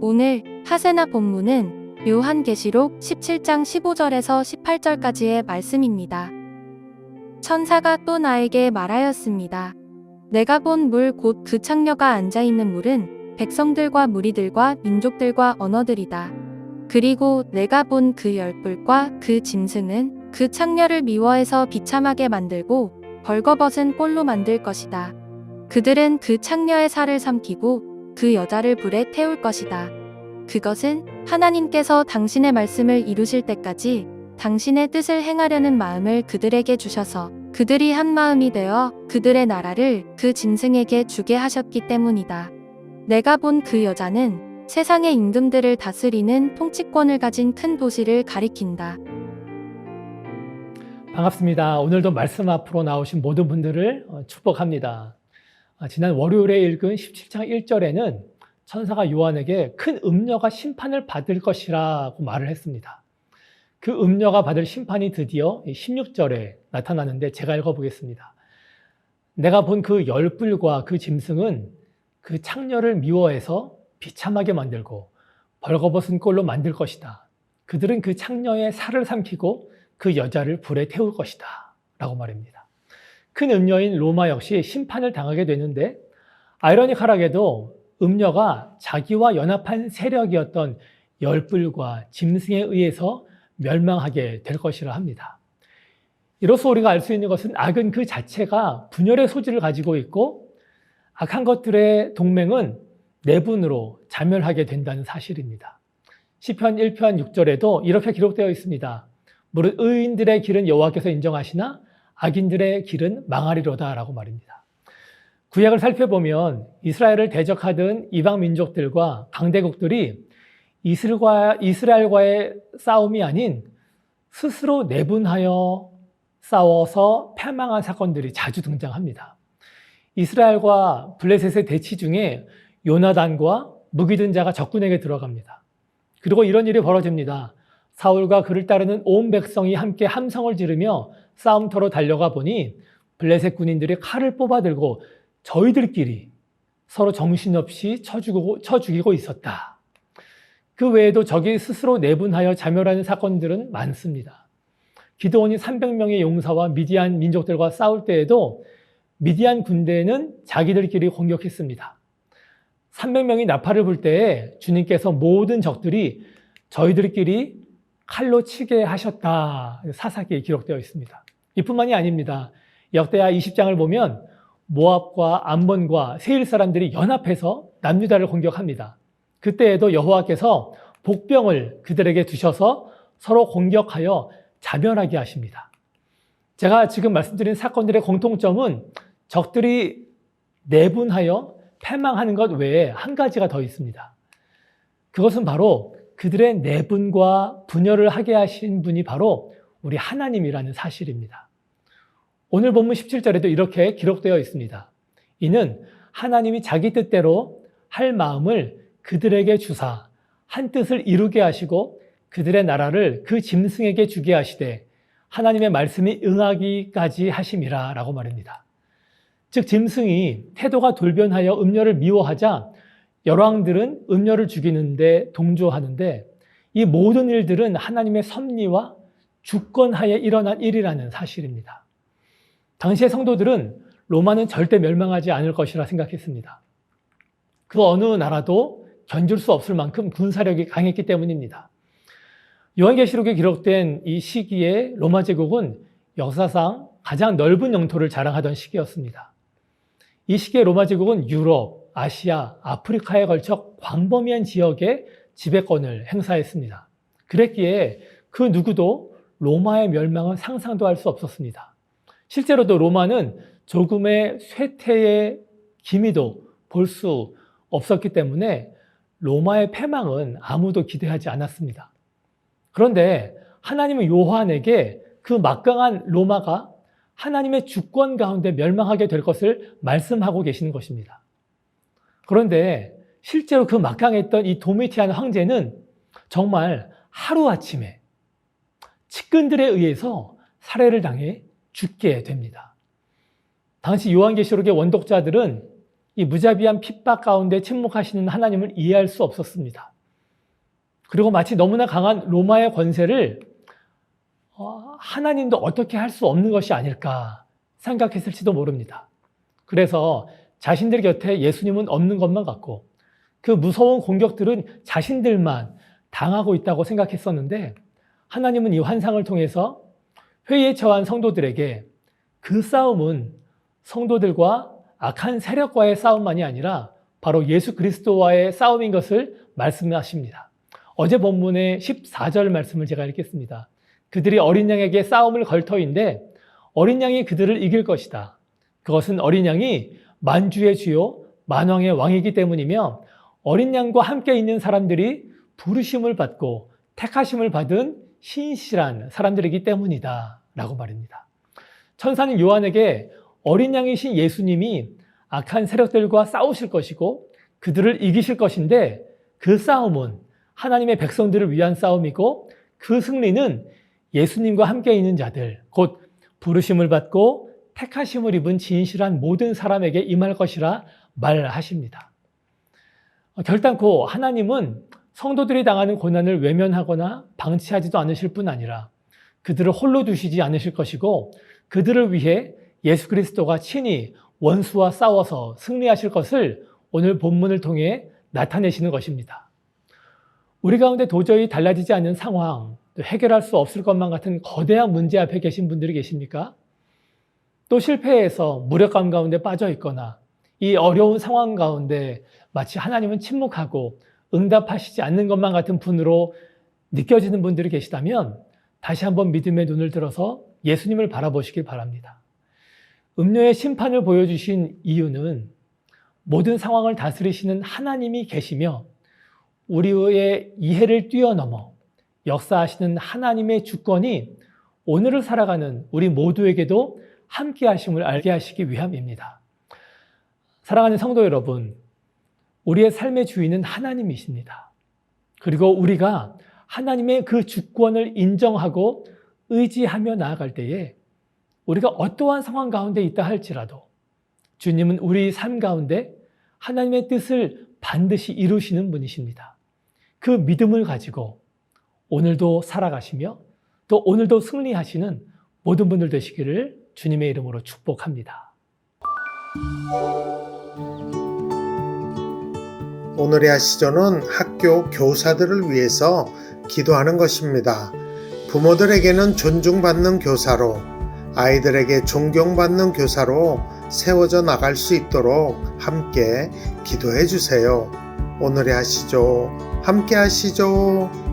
오늘 하세나 본문은 요한계시록 17장 15절에서 18절까지의 말씀입니다. 천사가 또 나에게 말하였습니다. 내가 본 물 곧 그 창녀가 앉아 있는 물은 백성들과 무리들과 민족들과 언어들이다. 그리고 내가 본 그 열불과 그 짐승은 그 창녀를 미워해서 비참하게 만들고 벌거벗은 꼴로 만들 것이다. 그들은 그 창녀의 살을 삼키고 그 여자를 불에 태울 것이다. 그것은 하나님께서 당신의 말씀을 이루실 때까지 당신의 뜻을 행하려는 마음을 그들에게 주셔서 그들이 한 마음이 되어 그들의 나라를 그 짐승에게 주게 하셨기 때문이다. 내가 본 그 여자는 세상의 임금들을 다스리는 통치권을 가진 큰 도시를 가리킨다. 반갑습니다. 오늘도 말씀 앞으로 나오신 모든 분들을 어, 축복합니다. 아, 지난 월요일에 읽은 17장 1절에는 천사가 요한에게 큰 음녀가 심판을 받을 것이라고 말을 했습니다. 그 음녀가 받을 심판이 드디어 16절에 나타나는데 제가 읽어보겠습니다. 내가 본 그 열불과 그 짐승은 그 창녀를 미워해서 비참하게 만들고 벌거벗은 꼴로 만들 것이다. 그들은 그 창녀의 살을 삼키고 그 여자를 불에 태울 것이다. 라고 말입니다. 큰 음녀인 로마 역시 심판을 당하게 되는데 아이러니컬하게도 음녀가 자기와 연합한 세력이었던 열불과 짐승에 의해서 멸망하게 될 것이라 합니다. 이로써 우리가 알 수 있는 것은 악은 그 자체가 분열의 소지를 가지고 있고 악한 것들의 동맹은 내분으로 자멸하게 된다는 사실입니다. 시편 1편 6절에도 이렇게 기록되어 있습니다. 무릇 의인들의 길은 여호와께서 인정하시나 악인들의 길은 망하리로다라고 말입니다. 구약을 살펴보면 이스라엘을 대적하던 이방 민족들과 강대국들이 이스라엘과, 이스라엘과의 싸움이 아닌 스스로 내분하여 싸워서 패망한 사건들이 자주 등장합니다. 이스라엘과 블레셋의 대치 중에 요나단과 무기든 자가 적군에게 들어갑니다. 그리고 이런 일이 벌어집니다. 사울과 그를 따르는 온 백성이 함께 함성을 지르며 싸움터로 달려가 보니 블레셋 군인들이 칼을 뽑아들고 저희들끼리 서로 정신없이 쳐 죽이고, 쳐 죽이고 있었다. 그 외에도 적이 스스로 내분하여 자멸하는 사건들은 많습니다. 기도원이 300명의 용사와 미디안 민족들과 싸울 때에도 미디안 군대는 자기들끼리 공격했습니다. 300명이 나팔을 불 때에 주님께서 모든 적들이 저희들끼리 칼로 치게 하셨다. 사사기에 기록되어 있습니다. 이뿐만이 아닙니다. 역대하 20장을 보면 모압과 암몬과 세일 사람들이 연합해서 남유다를 공격합니다. 그때에도 여호와께서 복병을 그들에게 두셔서 서로 공격하여 자멸하게 하십니다. 제가 지금 말씀드린 사건들의 공통점은 적들이 내분하여 패망하는 것 외에 한 가지가 더 있습니다. 그것은 바로 그들의 내분과 분열을 하게 하신 분이 바로 우리 하나님이라는 사실입니다. 오늘 본문 17절에도 이렇게 기록되어 있습니다. 이는 하나님이 자기 뜻대로 할 마음을 그들에게 주사 한 뜻을 이루게 하시고 그들의 나라를 그 짐승에게 주게 하시되 하나님의 말씀이 응하기까지 하심이라 라고 말합니다. 즉 짐승이 태도가 돌변하여 음녀를 미워하자 열왕들은 음녀를 죽이는데 동조하는데 이 모든 일들은 하나님의 섭리와 주권하에 일어난 일이라는 사실입니다. 당시의 성도들은 로마는 절대 멸망하지 않을 것이라 생각했습니다. 그 어느 나라도 견줄 수 없을 만큼 군사력이 강했기 때문입니다. 요한계시록에 기록된 이 시기에 로마 제국은 역사상 가장 넓은 영토를 자랑하던 시기였습니다. 이 시기에 로마 제국은 유럽, 아시아, 아프리카에 걸쳐 광범위한 지역에 지배권을 행사했습니다. 그랬기에 그 누구도 로마의 멸망은 상상도 할 수 없었습니다. 실제로도 로마는 조금의 쇠퇴의 기미도 볼 수 없었기 때문에 로마의 패망은 아무도 기대하지 않았습니다. 그런데 하나님은 요한에게 그 막강한 로마가 하나님의 주권 가운데 멸망하게 될 것을 말씀하고 계시는 것입니다. 그런데 실제로 그 막강했던 이 도미티안 황제는 정말 하루아침에 측근들에 의해서 살해를 당해 죽게 됩니다. 당시 요한계시록의 원독자들은 이 무자비한 핍박 가운데 침묵하시는 하나님을 이해할 수 없었습니다. 그리고 마치 너무나 강한 로마의 권세를 어, 하나님도 어떻게 할 수 없는 것이 아닐까 생각했을지도 모릅니다. 그래서 자신들 곁에 예수님은 없는 것만 같고 그 무서운 공격들은 자신들만 당하고 있다고 생각했었는데 하나님은 이 환상을 통해서 회의에 처한 성도들에게 그 싸움은 성도들과 악한 세력과의 싸움만이 아니라 바로 예수 그리스도와의 싸움인 것을 말씀하십니다. 어제 본문의 14절 말씀을 제가 읽겠습니다. 그들이 어린 양에게 싸움을 걸 터인데 어린 양이 그들을 이길 것이다. 그것은 어린 양이 만주의 주요 만왕의 왕이기 때문이며 어린 양과 함께 있는 사람들이 부르심을 받고 택하심을 받은 신실한 사람들이기 때문이다. 라고 말입니다. 천사는 요한에게 어린 양이신 예수님이 악한 세력들과 싸우실 것이고 그들을 이기실 것인데 그 싸움은 하나님의 백성들을 위한 싸움이고 그 승리는 예수님과 함께 있는 자들, 곧 부르심을 받고 택하심을 입은 진실한 모든 사람에게 임할 것이라 말하십니다. 결단코 하나님은 성도들이 당하는 고난을 외면하거나 방치하지도 않으실 뿐 아니라 그들을 홀로 두시지 않으실 것이고 그들을 위해 예수 그리스도가 친히 원수와 싸워서 승리하실 것을 오늘 본문을 통해 나타내시는 것입니다. 우리 가운데 도저히 달라지지 않는 상황, 또 해결할 수 없을 것만 같은 거대한 문제 앞에 계신 분들이 계십니까? 또 실패해서 무력감 가운데 빠져 있거나 이 어려운 상황 가운데 마치 하나님은 침묵하고 응답하시지 않는 것만 같은 분으로 느껴지는 분들이 계시다면 다시 한번 믿음의 눈을 들어서 예수님을 바라보시길 바랍니다. 음료의 심판을 보여주신 이유는 모든 상황을 다스리시는 하나님이 계시며 우리의 이해를 뛰어넘어 역사하시는 하나님의 주권이 오늘을 살아가는 우리 모두에게도 함께 하심을 알게 하시기 위함입니다. 사랑하는 성도 여러분, 우리의 삶의 주인은 하나님이십니다. 그리고 우리가 하나님의 그 주권을 인정하고 의지하며 나아갈 때에 우리가 어떠한 상황 가운데 있다 할지라도 주님은 우리 삶 가운데 하나님의 뜻을 반드시 이루시는 분이십니다. 그 믿음을 가지고 오늘도 살아가시며 또 오늘도 승리하시는 모든 분들 되시기를 주님의 이름으로 축복합니다. 오늘의 아시조는 학교 교사들을 위해서 기도하는 것입니다. 부모들에게는 존중받는 교사로, 아이들에게 존경받는 교사로 세워져 나갈 수 있도록 함께 기도해 주세요. 오늘의 아시죠? 함께 하시죠.